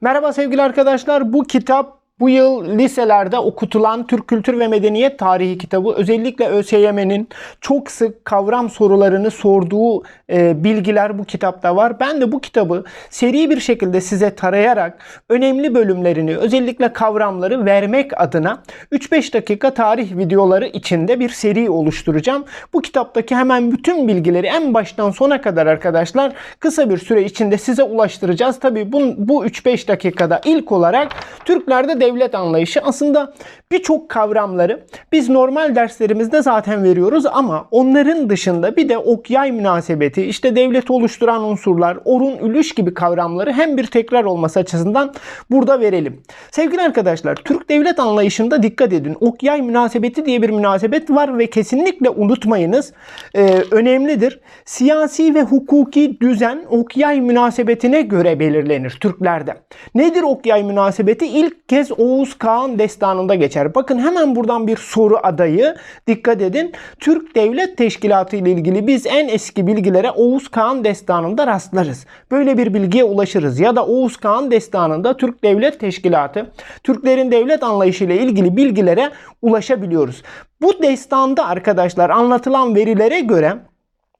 Merhaba sevgili arkadaşlar. Bu kitap bu yıl liselerde okutulan Türk Kültür ve Medeniyet Tarihi kitabı özellikle ÖSYM'nin çok sık kavram sorularını sorduğu e, bilgiler bu kitapta var. Ben de bu kitabı seri bir şekilde size tarayarak önemli bölümlerini özellikle kavramları vermek adına 3-5 dakika tarih videoları içinde bir seri oluşturacağım. Bu kitaptaki hemen bütün bilgileri en baştan sona kadar arkadaşlar kısa bir süre içinde size ulaştıracağız. Tabi bu, bu 3-5 dakikada ilk olarak Türklerde devlet anlayışı aslında birçok kavramları biz normal derslerimizde zaten veriyoruz ama onların dışında bir de ok yay münasebeti, işte devleti oluşturan unsurlar, orun ülüş gibi kavramları hem bir tekrar olması açısından burada verelim. Sevgili arkadaşlar, Türk devlet anlayışında dikkat edin. Ok yay münasebeti diye bir münasebet var ve kesinlikle unutmayınız. Ee, önemlidir. Siyasi ve hukuki düzen ok yay münasebetine göre belirlenir Türklerde. Nedir ok yay münasebeti? İlk kez Oğuz Kağan destanında geçer. Bakın hemen buradan bir soru adayı. Dikkat edin. Türk Devlet Teşkilatı ile ilgili biz en eski bilgilere Oğuz Kağan destanında rastlarız. Böyle bir bilgiye ulaşırız. Ya da Oğuz Kağan destanında Türk Devlet Teşkilatı, Türklerin devlet anlayışı ile ilgili bilgilere ulaşabiliyoruz. Bu destanda arkadaşlar anlatılan verilere göre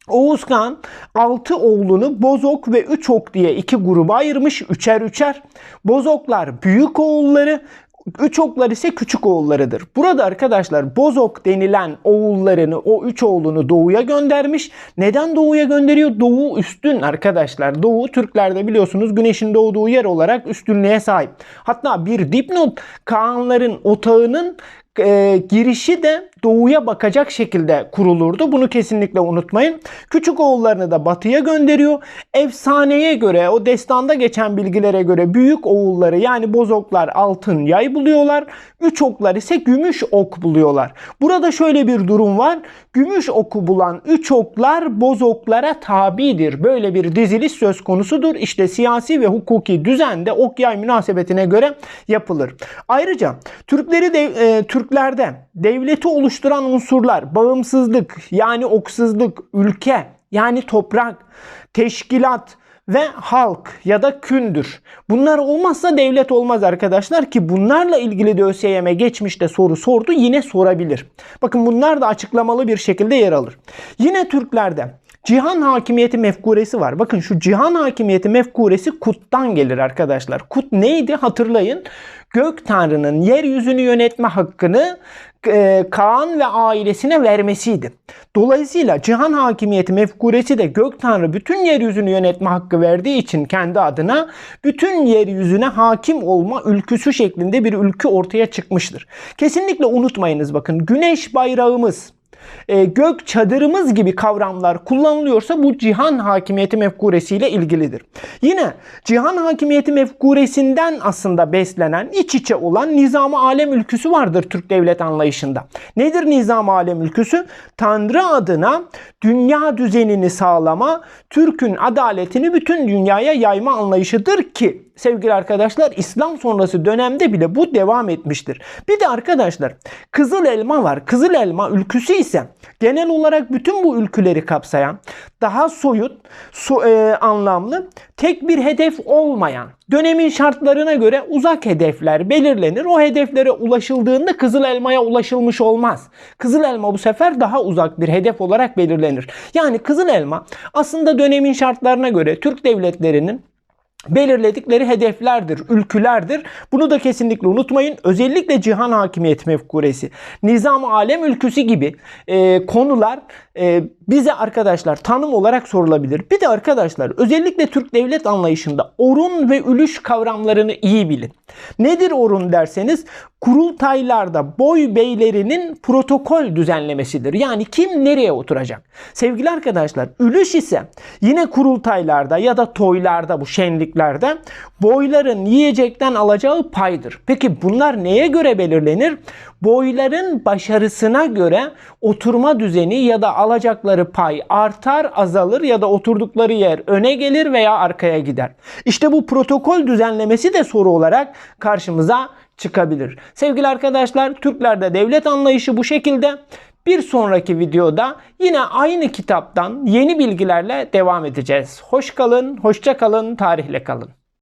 Oğuz Kağan 6 oğlunu Bozok ve Üçok diye iki gruba ayırmış. Üçer üçer. Bozoklar büyük oğulları, Üç oklar ise küçük oğullarıdır. Burada arkadaşlar Bozok denilen oğullarını, o üç oğlunu doğuya göndermiş. Neden doğuya gönderiyor? Doğu üstün arkadaşlar. Doğu Türklerde biliyorsunuz güneşin doğduğu yer olarak üstünlüğe sahip. Hatta bir dipnot Kaanların otağının e, girişi de doğuya bakacak şekilde kurulurdu. Bunu kesinlikle unutmayın. Küçük oğullarını da batıya gönderiyor. Efsaneye göre o destanda geçen bilgilere göre büyük oğulları yani bozoklar altın yay buluyorlar. Üç oklar ise gümüş ok buluyorlar. Burada şöyle bir durum var. Gümüş oku bulan üç oklar bozoklara tabidir. Böyle bir diziliş söz konusudur. İşte siyasi ve hukuki düzende ok yay münasebetine göre yapılır. Ayrıca Türkleri de, e, Türklerde devleti oluşturan unsurlar bağımsızlık yani oksuzluk, ülke yani toprak, teşkilat ve halk ya da kündür. Bunlar olmazsa devlet olmaz arkadaşlar ki bunlarla ilgili de ÖSYM geçmişte soru sordu yine sorabilir. Bakın bunlar da açıklamalı bir şekilde yer alır. Yine Türklerde Cihan hakimiyeti mefkuresi var. Bakın şu cihan hakimiyeti mefkuresi Kut'tan gelir arkadaşlar. Kut neydi hatırlayın. Gök Tanrı'nın yeryüzünü yönetme hakkını e, Kaan ve ailesine vermesiydi. Dolayısıyla cihan hakimiyeti mefkuresi de Gök Tanrı bütün yeryüzünü yönetme hakkı verdiği için kendi adına bütün yeryüzüne hakim olma ülküsü şeklinde bir ülkü ortaya çıkmıştır. Kesinlikle unutmayınız bakın güneş bayrağımız e, gök çadırımız gibi kavramlar kullanılıyorsa bu cihan hakimiyeti mefkuresiyle ilgilidir. Yine cihan hakimiyeti mefkuresinden aslında beslenen, iç içe olan nizam-ı alem ülküsü vardır Türk devlet anlayışında. Nedir nizam-ı alem ülküsü? Tanrı adına dünya düzenini sağlama, Türk'ün adaletini bütün dünyaya yayma anlayışıdır ki sevgili arkadaşlar İslam sonrası dönemde bile bu devam etmiştir. Bir de arkadaşlar kızıl elma var. Kızıl elma ülküsü ise genel olarak bütün bu ülküleri kapsayan daha soyut, so, e, anlamlı, tek bir hedef olmayan, dönemin şartlarına göre uzak hedefler belirlenir. O hedeflere ulaşıldığında kızıl elmaya ulaşılmış olmaz. Kızıl elma bu sefer daha uzak bir hedef olarak belirlenir. Yani kızıl elma aslında dönemin şartlarına göre Türk devletlerinin belirledikleri hedeflerdir, ülkülerdir. Bunu da kesinlikle unutmayın. Özellikle cihan hakimiyet mefkuresi, nizam alem ülküsü gibi e, konular e, bize arkadaşlar tanım olarak sorulabilir. Bir de arkadaşlar özellikle Türk devlet anlayışında orun ve ülüş kavramlarını iyi bilin. Nedir orun derseniz kurultaylarda boy beylerinin protokol düzenlemesidir. Yani kim nereye oturacak? Sevgili arkadaşlar ülüş ise yine kurultaylarda ya da toylarda bu şenliklerde boyların yiyecekten alacağı paydır. Peki bunlar neye göre belirlenir? Boyların başarısına göre oturma düzeni ya da alacakları pay artar, azalır ya da oturdukları yer öne gelir veya arkaya gider. İşte bu protokol düzenlemesi de soru olarak karşımıza çıkabilir. Sevgili arkadaşlar, Türklerde devlet anlayışı bu şekilde. Bir sonraki videoda yine aynı kitaptan yeni bilgilerle devam edeceğiz. Hoş kalın, hoşça kalın, tarihle kalın.